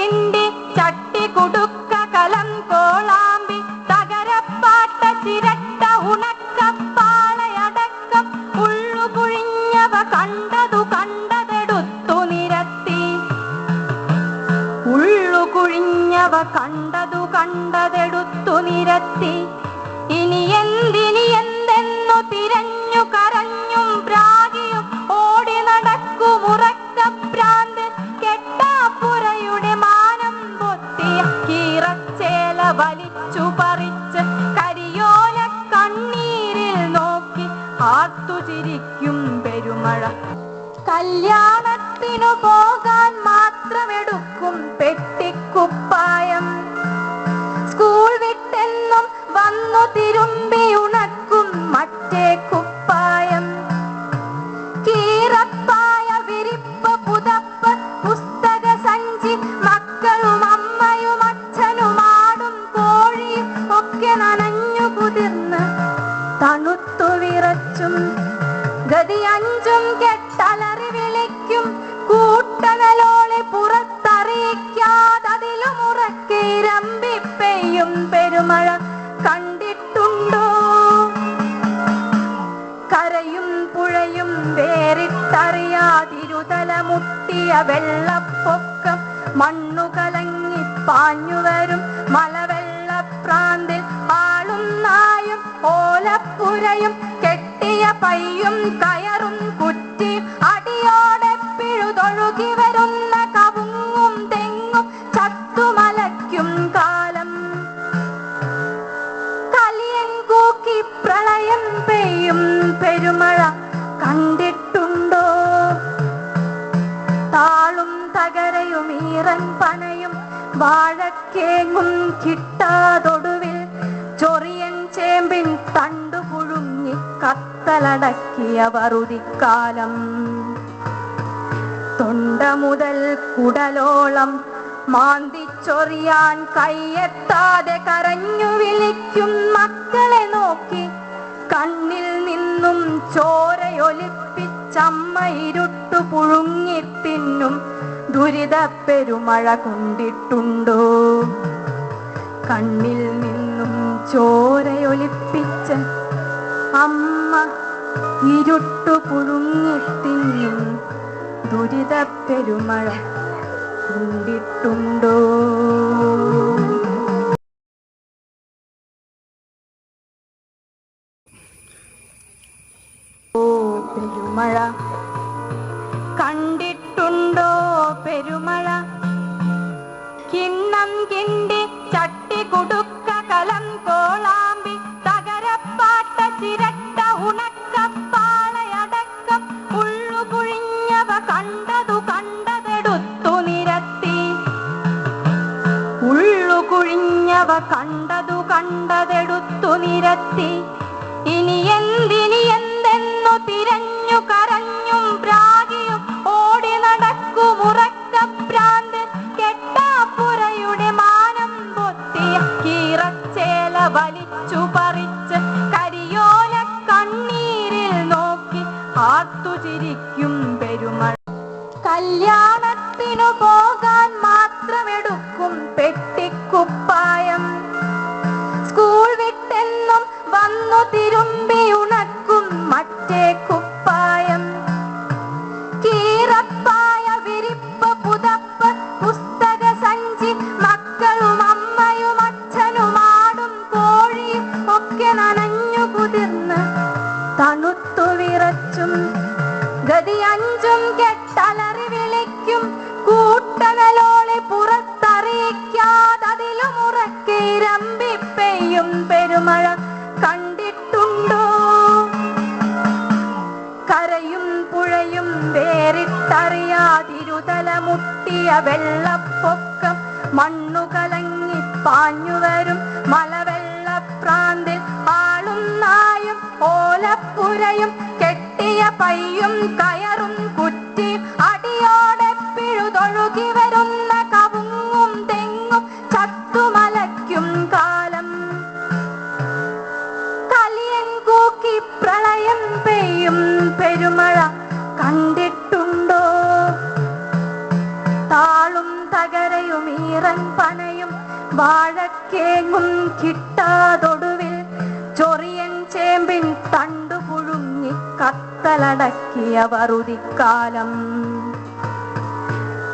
കിണ്ടി ചട്ടി കുടുക്ക കലം കോളാമ്പി തകരപ്പാട്ട ചിരട്ട ഉണക്കപ്പാളയടക്കം ഉള്ളു പുഴിഞ്ഞവ കണ്ടതു കണ്ടതെടുത്തു നിരത്തി. ഉള്ളു കുഴിഞ്ഞവ കണ്ടതു കണ്ടതെടുത്തു നിരത്തി. ഇനി എന്തിനി ചിരിക്കും പെരുമഴ. കല്യാണത്തിനു പോകാൻ മാത്രമെടുക്കും പെട്ടിക്കുപ്പായം. സ്കൂൾ വിട്ടെന്നും വന്നു തിരുമ്പി ഉണക്കും മറ്റേ കുപ്പായം. കീറപ്പായ വിരിപ്പ് പുതപ്പ് പുസ്തക സഞ്ചി മക്കളും അമ്മയും അച്ഛനും ആടും കോഴിയും ഒക്കെ നനഞ്ഞു വെള്ളപ്പൊക്കം മണ്ണു കലങ്ങി പാഞ്ഞുവരും മലവെള്ളപ്രാന്തിൽ ആളും നായും ഓലപ്പുരയും കെട്ടിയ പയ്യും കയറും കുറ്റി അടിയോടെ പിഴുതൊഴുകി വരുന്ന കിട്ടാതൊടുവിൽ ചൊറിയൻ ചേമ്പിൻ തണ്ടു പുഴുങ്ങി കത്തലടക്കിയ വറുതിക്കാലം തൊണ്ട മുതൽ കുടലോളം മാന്തിച്ചൊറിയാൻ കയ്യെത്താതെ കരഞ്ഞു വിളിക്കും മക്കളെ നോക്കി. കണ്ണിൽ നിന്നും ചോരയൊലിപ്പിച്ചമ്മ ഇരുട്ടു പുഴുങ്ങി തിന്നും ദുരിത പെരുമഴ കൊണ്ടിട്ടുണ്ടോ? കണ്ണിൽ നിന്നും ചോരയൊലിപ്പിച്ച് അമ്മ ഇരുട്ടു പുഴുങ്ങിത്തിന്നും ദുരിത പെരുമഴ കൊണ്ടിട്ടുണ്ടോ? ഓ പെരുമഴ കണ്ടിട്ടുണ്ടോ? പെരുമഴ കിണ്ണം കിണ്ടി ചട്ടി കുടുക്ക കലം കോളാമ്പി തകരപ്പാട്ട ചിരട്ട ഉണക്കപ്പാളയടക്കം ഉള്ളു കുഴിഞ്ഞവ കണ്ടതു കണ്ടതെടുത്തു നിരത്തി. ഉള്ളു കുഴിഞ്ഞവ കണ്ടതു കണ്ടതെടുത്തു നിരത്തി. ആർത്തു ചിരിക്കും പെരുമഴ കല്യാണത്തിനു പോകാൻ മാത്രമെടുക്കും പെട്ടിക്കുപ്പായം. സ്കൂൾ വിട്ടെന്നും വന്നു തിരുമ്പി ഉണക്കും മറ്റേ കുപ്പായം. കീറപ്പായ വിരിപ്പ് പുതപ്പ് പുസ്തക സഞ്ചി മക്കളും അമ്മയും അച്ഛനും ആടും കോഴിയും ഒക്കെ നനഞ്ഞു കുതിർന്ന് തണുത്തു വിറച്ചും ഗതി അഞ്ചും കെട്ടലറി വിളിക്കും. കൂട്ടനലോളി പുറത്തറിയിക്കാതതിലും ഉറക്കെ രമ്പിപ്പെയ്യും പെരുമഴ കണ്ടിട്ടുണ്ടോ? കരയും പുഴയും വേറിട്ടറിയാതിരുതല മുട്ടിയ വെള്ളപ്പൊക്കം മണ്ണു കലങ്ങി പാഞ്ഞുവരും മലവെള്ളപ്രാന്തിൽ ആളും നായും ഓലപ്പുരയും കെട്ടിയ പയ്യും കയറും കുറ്റി അടിയോടെ പിഴുതൊഴുകി വരുന്ന കവുങ്ങും തെങ്ങും ചത്തുമലയ്ക്കും കാലം. കലിയൻ കൂക്കി പ്രളയം പെയ്യും പെരുമഴ കണ്ടിട്ടുണ്ടോ? താളും ഈറൻ പനയും വാഴക്കേങ്ങും കിട്ടാതൊടുവിൽ ചൊറിയൻ ചേമ്പിൻ തണ്ടു പുഴുങ്ങി കത്തലടക്കിയ വറുതിക്കാലം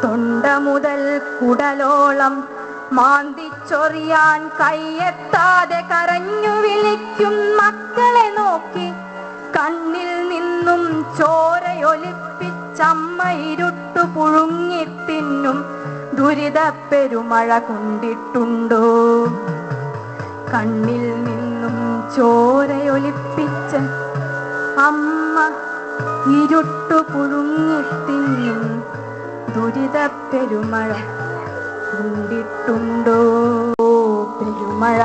തൊണ്ട മുതൽ കുടലോളം മാന്തിച്ചൊറിയാൻ കയ്യെത്താതെ കരഞ്ഞു വിളിക്കും മക്കളെ നോക്കി. കണ്ണിൽ നിന്നും ചോരയൊലിപ്പിച്ചമ്മ ഇരുട്ടു പുഴുങ്ങിത്തിന്നും ദുരിത പെരുമഴ കൊണ്ടിട്ടുണ്ടോ? കണ്ണിൽ നിന്നും ചോരയൊലിപ്പിച്ച അമ്മ ഇരുട്ടു പുഴുങ്ങിത്തിന്നും ദുരിത പെരുമഴ കണ്ടിട്ടുണ്ടോ? പെരുമഴ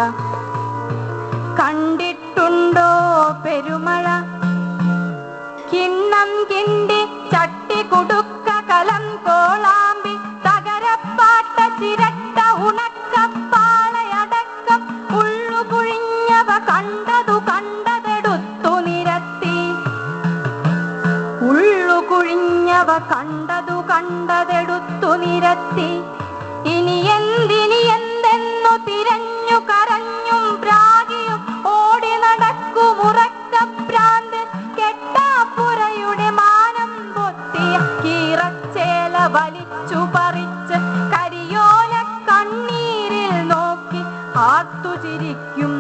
കണ്ടിട്ടുണ്ടോ? പെരുമഴ കിണ്ണം കിണ്ടി ചട്ടി കുടുക്ക കലം കോളാമ്പി തകരപ്പാട്ട ചിരട്ട ഉണക്കപ്പാളയടക്കം ഉള്ളു കുഴിഞ്ഞവ തിരഞ്ഞു കരഞ്ഞും പ്രാഗിയും ഓടി നടക്കും ഉറക്കഭ്രാന്ത് കെട്ടാപ്പുരയുടെ മാനം പൊത്തിയ കീറച്ചേല വലിച്ചു പറിച്ച് കരിയോല കണ്ണീരിൽ നോക്കി ആത്തുചിരിക്കും